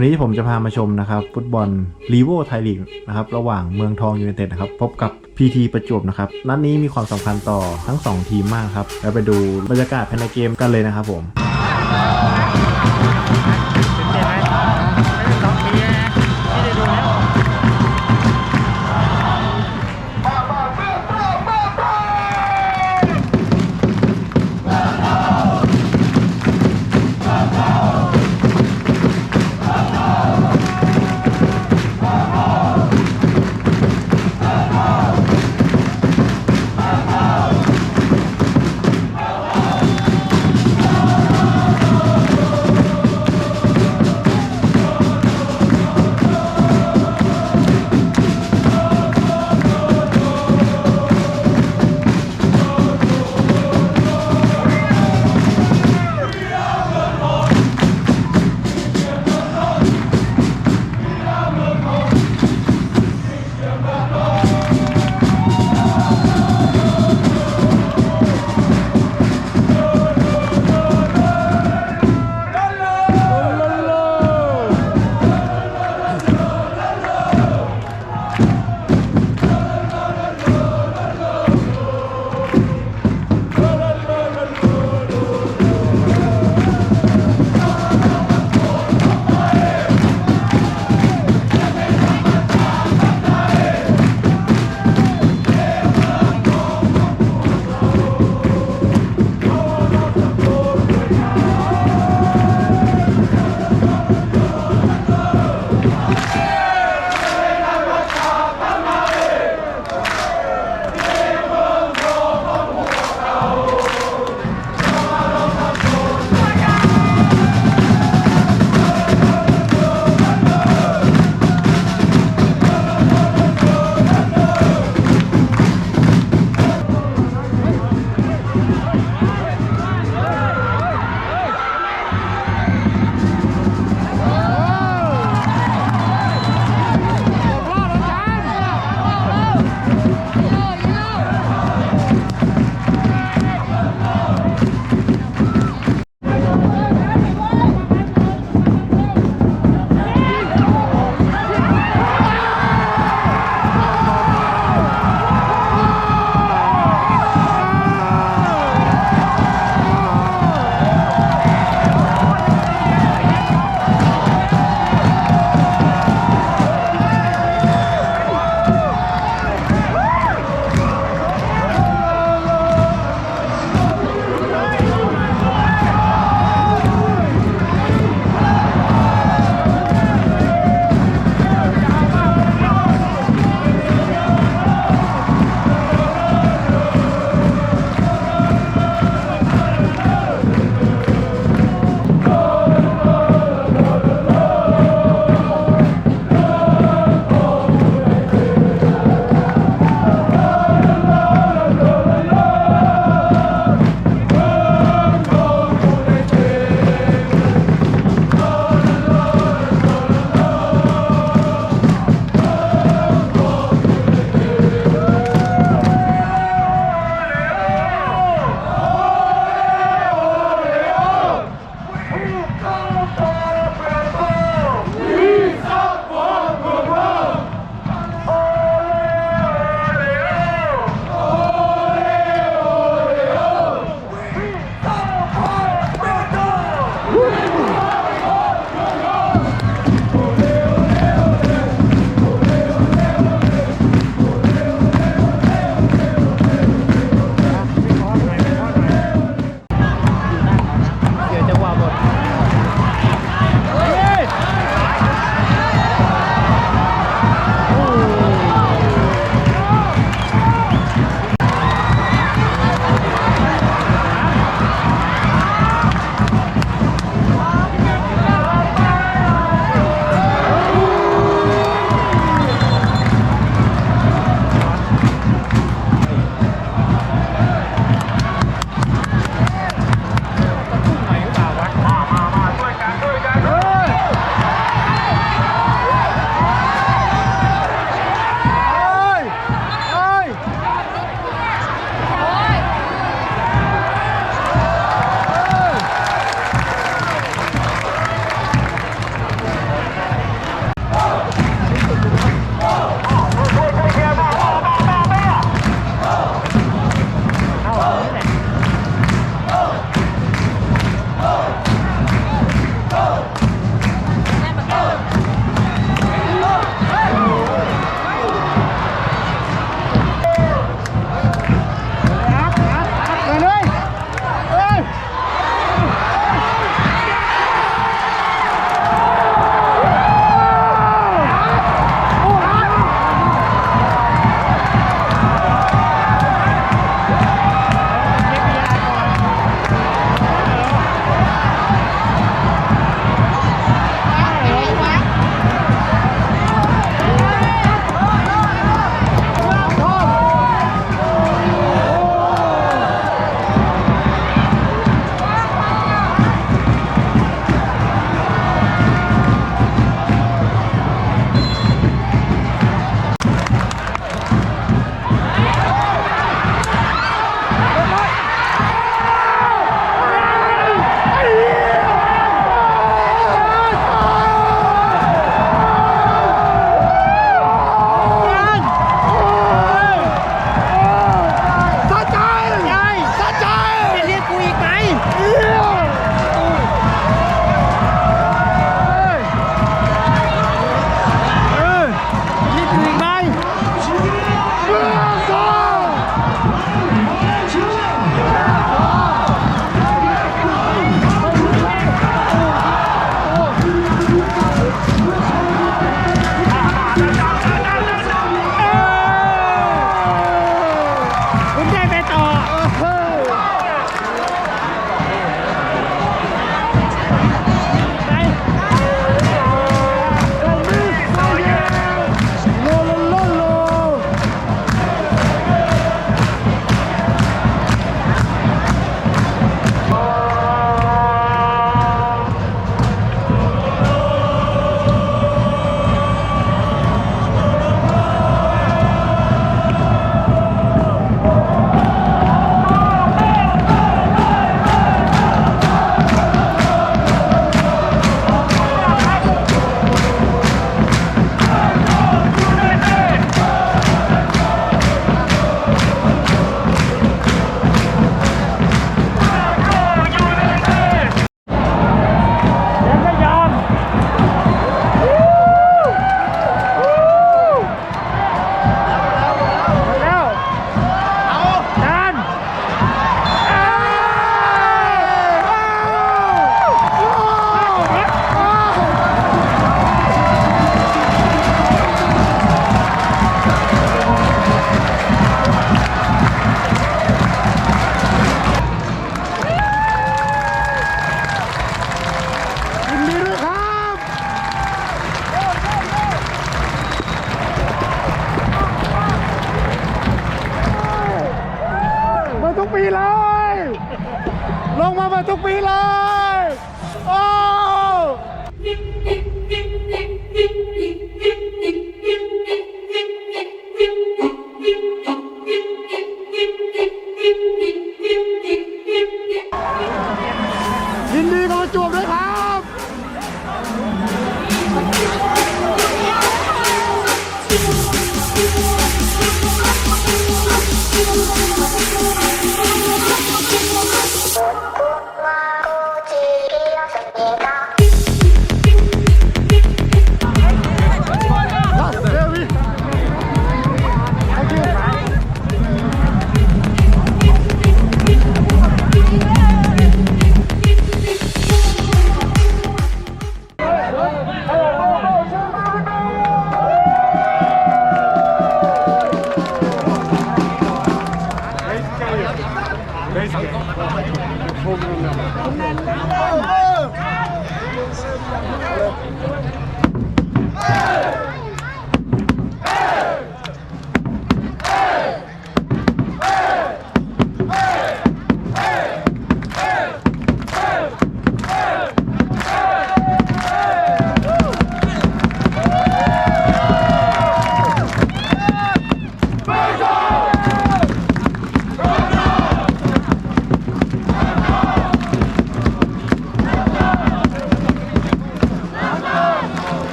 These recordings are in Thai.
วันนี้ผมจะพามาชมนะครับ ฟุตบอลลีโวไทยลีกนะครับ ระหว่างเมืองทองยูเนเต็ดนะครับ พบกับพีทีประจวบนะครับนัดนี้มีความสำคัญต่อทั้ง 2 ทีมมากครับ แล้วไปดูบรรยากาศภายในเกมกันเลยนะครับผม มาแบบทุกปีเลย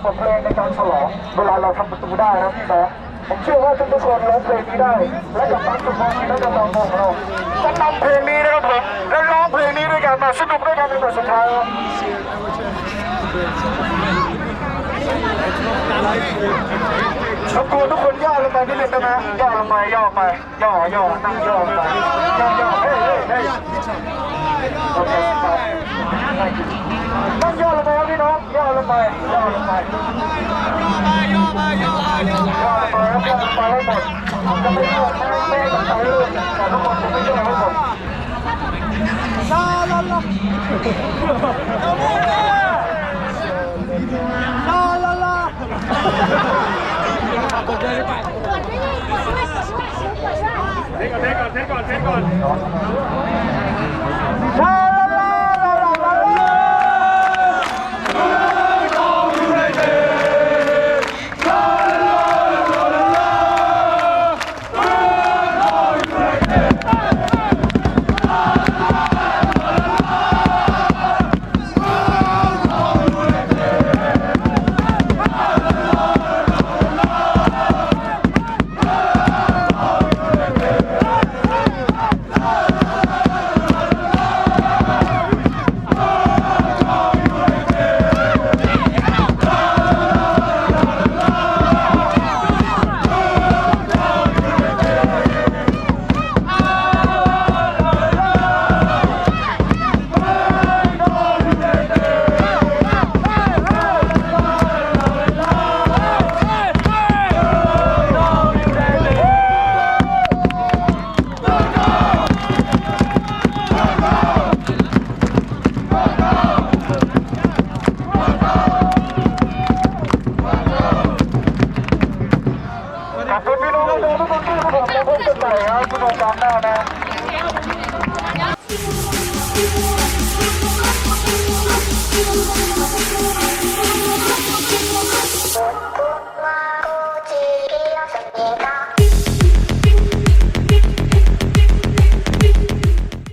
บเป็นบทเพลงในการฉลองเวลาเราทำประตูได้นะพี่นะผมเชื่อว่าทุกๆคนร้องเพลงนี้ได้ และกับฟังทุกคนและกับน้องของเราจะนำเพลงนี้นะครับผมและร้องเพลงนี้ด้วยกันมาสนุกด้วยกันในบทสุดท้ายครับรบกวนทุกคนย่อลงไปนิดนึงได้ไหมย่อลงไปย่อไปย่อย่อนั่งย่อลงไปย่อย่อเฮ้ยเฮ้ยเฮ้ยโอเคครับต้องย่อ ลงไปครับพี่น้องย่อลงไปย่อลงไปย่อไปย่อไปย่อไปย่อไปครับย่อลงไปให้หมดจะไม่ย่อไม่ไม่ต้องใช้เลยแต่ทุกคนจะไม่ย่อให้หมดลาลาลาลาลาลาล